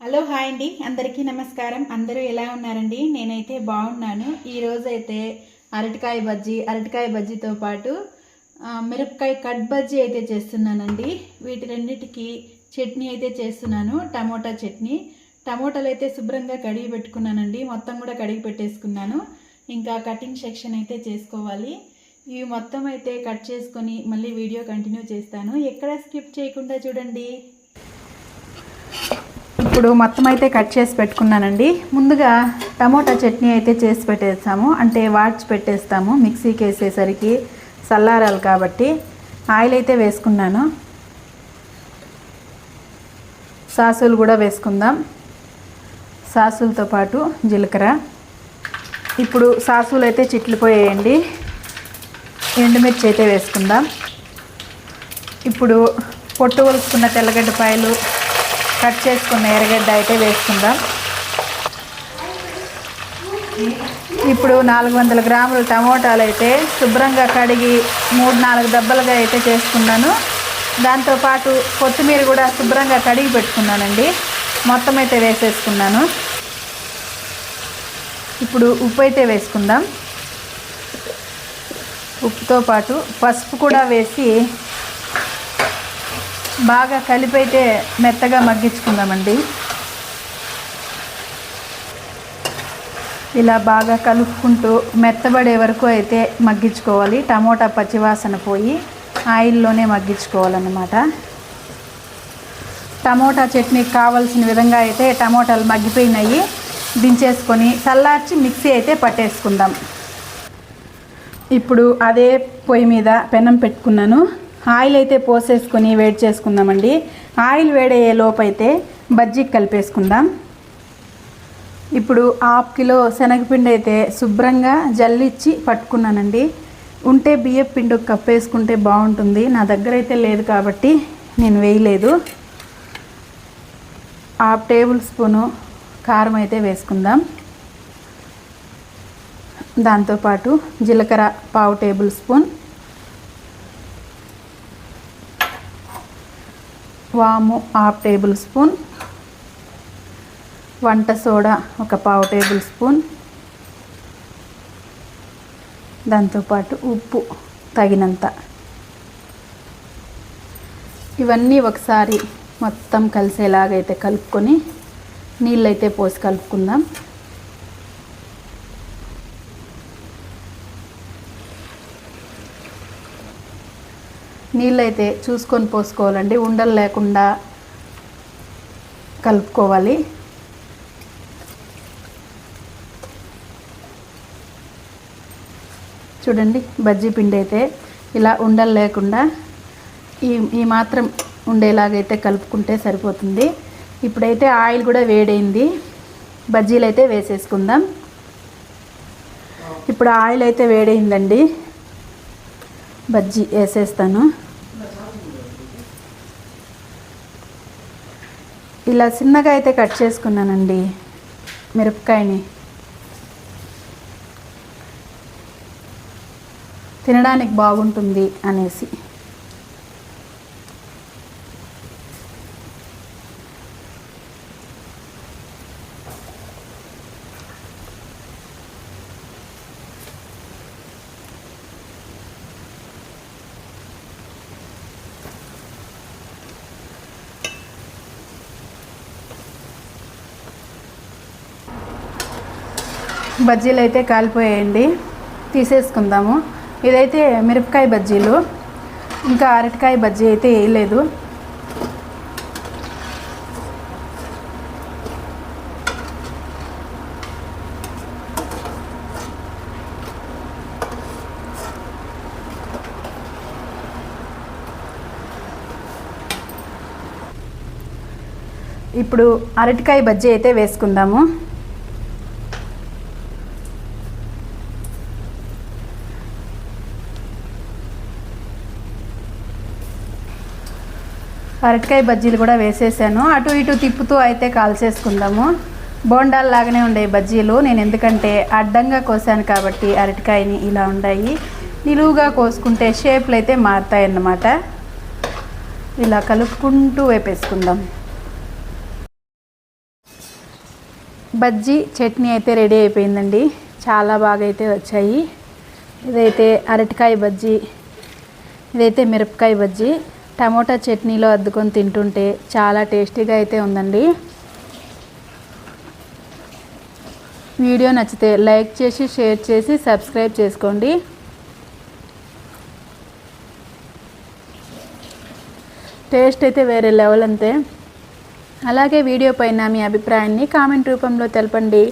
Hello hi అండి అందరికీ నమస్కారం. అందరూ ఎలా ఉన్నారండి? నేనైతే బాగున్నాను. ఈరోజు అయితే అరటికాయ బజ్జీ అరటికాయ బజ్జీతో పాటు మిరపకాయ కట్ బజ్జీ అయితే చేస్తున్నానండి. వీటి రెండింటికి చట్నీ అయితే చేస్తున్నాను టమోటా చట్నీ. టమోటాలు అయితే శుభ్రంగా కడిగి పెట్టుకున్నానండి. మొత్తం కూడా కడిగి పెట్టేసుకున్నాను. ఇంకా కటింగ్ సెక్షన్ అయితే చేసుకోవాలి. ఇవి మొత్తం అయితే కట్ చేసుకొని మళ్ళీ వీడియో కంటిన్యూ చేస్తాను. ఎక్కడ స్కిప్ చేయకుండా చూడండి. ఇప్పుడు మొత్తం అయితే కట్ చేసి పెట్టుకున్నానండి. ముందుగా టమోటా చట్నీ అయితే చేసి పెట్టేస్తాము. అంటే వాడ్చి పెట్టేస్తాము మిక్సీకి వేసేసరికి చల్లారాలి కాబట్టి. ఆయిల్ అయితే వేసుకున్నాను. సాసులు కూడా వేసుకుందాం. సాసులతో పాటు జీలకర్ర. ఇప్పుడు సాసులు అయితే చిట్లిపోయేయండి ఎండుమిర్చి అయితే వేసుకుందాం. ఇప్పుడు పొట్టు వలుసుకున్న తెల్లగడ్డపాయలు కట్ చేసుకున్న ఎర్రగడ్డ అయితే వేసుకుందాం. ఇప్పుడు నాలుగు వందల గ్రాముల టమోటాలు అయితే శుభ్రంగా కడిగి మూడు నాలుగు దెబ్బలుగా అయితే చేసుకున్నాను. దాంతోపాటు కొత్తిమీర కూడా శుభ్రంగా కడిగి పెట్టుకున్నానండి. మొత్తం అయితే వేసేసుకున్నాను. ఇప్పుడు ఉప్పు అయితే వేసుకుందాం. ఉప్పుతో పాటు పసుపు కూడా వేసి బాగా కలిపైతే మెత్తగా మగ్గించుకుందామండి. ఇలా బాగా కలుపుకుంటూ మెత్తబడే వరకు అయితే మగ్గించుకోవాలి. టమోటా పచ్చివాసన పోయి ఆయిల్లోనే మగ్గించుకోవాలన్నమాట. టమోటా చట్నీకి కావాల్సిన విధంగా అయితే టమోటాలు మగ్గిపోయినాయి. దించేసుకొని చల్లార్చి మిక్సీ అయితే పట్టేసుకుందాం. ఇప్పుడు అదే పొయ్యి మీద పెనం పెట్టుకున్నాను. ఆయిల్ అయితే పోసేసుకొని వేడి చేసుకుందామండి. ఆయిల్ వేడయ్యే లోపైతే అయితే బజ్జీకి కలిపేసుకుందాం. ఇప్పుడు హాఫ్ కిలో శనగపిండి అయితే శుభ్రంగా జల్లిచ్చి పట్టుకున్నానండి. ఉంటే బియ్యం పిండి కప్పేసుకుంటే బాగుంటుంది. నా దగ్గర అయితే లేదు కాబట్టి నేను వేయలేదు. హాఫ్ టేబుల్ స్పూను కారం అయితే వేసుకుందాం. దాంతోపాటు జీలకర్ర పావు టేబుల్ స్పూన్ వాము హాఫ్ టేబుల్ స్పూన్. వంట సోడా ఒక పావు టేబుల్ స్పూన్. దాంతోపాటు ఉప్పు తగినంత. ఇవన్నీ ఒకసారి మొత్తం కలిసేలాగైతే కలుపుకొని నీళ్ళైతే పోసి కలుపుకుందాం. నీళ్ళైతే చూసుకొని పోసుకోవాలండి. ఉండలు లేకుండా కలుపుకోవాలి. చూడండి బజ్జీ పిండి అయితే ఇలా ఉండలు లేకుండా ఈ ఈ మాత్రం ఉండేలాగైతే కలుపుకుంటే సరిపోతుంది. ఇప్పుడైతే ఆయిల్ కూడా వేడైంది. బజ్జీలు అయితే వేసేసుకుందాం. ఇప్పుడు ఆయిల్ అయితే వేడైందండి. బజ్జీ వేసేస్తాను. ఇలా చిన్నగా అయితే కట్ చేసుకున్నానండి మిరపకాయని. తినడానికి బాగుంటుంది అనేసి. బజ్జీలు అయితే కాలిపోయాయండి. తీసేసుకుందాము. ఇదైతే మిరపకాయ బజ్జీలు. ఇంకా అరటికాయ బజ్జీ అయితే వేయలేదు. ఇప్పుడు అరటికాయ బజ్జీ అయితే వేసుకుందాము. అరటికాయ బజ్జీలు కూడా వేసేసాను. అటు ఇటు తిప్పుతూ అయితే కాల్చేసుకుందాము. బోండాలు లాగానే ఉండే బజ్జీలు. నేను ఎందుకంటే అడ్డంగా కోసాను కాబట్టి అరటికాయని ఇలా ఉన్నాయి నిలువుగా కోసుకుంటే షేప్లు అయితే మారుతాయి అన్నమాట ఇలా కలుపుకుంటూ వేపేసుకుందాం. బజ్జీ చట్నీ అయితే రెడీ అయిపోయిందండి. చాలా బాగా అయితే వచ్చాయి. ఇదైతే అరటికాయ బజ్జీ. ఇదైతే మిరపకాయ బజ్జీ. టమోటా చట్నీలో అద్దుకొని తింటుంటే చాలా టేస్టీగా అయితే ఉందండి. వీడియో నచ్చితే లైక్ చేసి షేర్ చేసి సబ్స్క్రైబ్ చేసుకోండి. టేస్ట్ అయితే వేరే లెవెల్ అంతే. అలాగే వీడియో పైన మీ అభిప్రాయాన్ని కామెంట్ రూపంలో తెలపండి.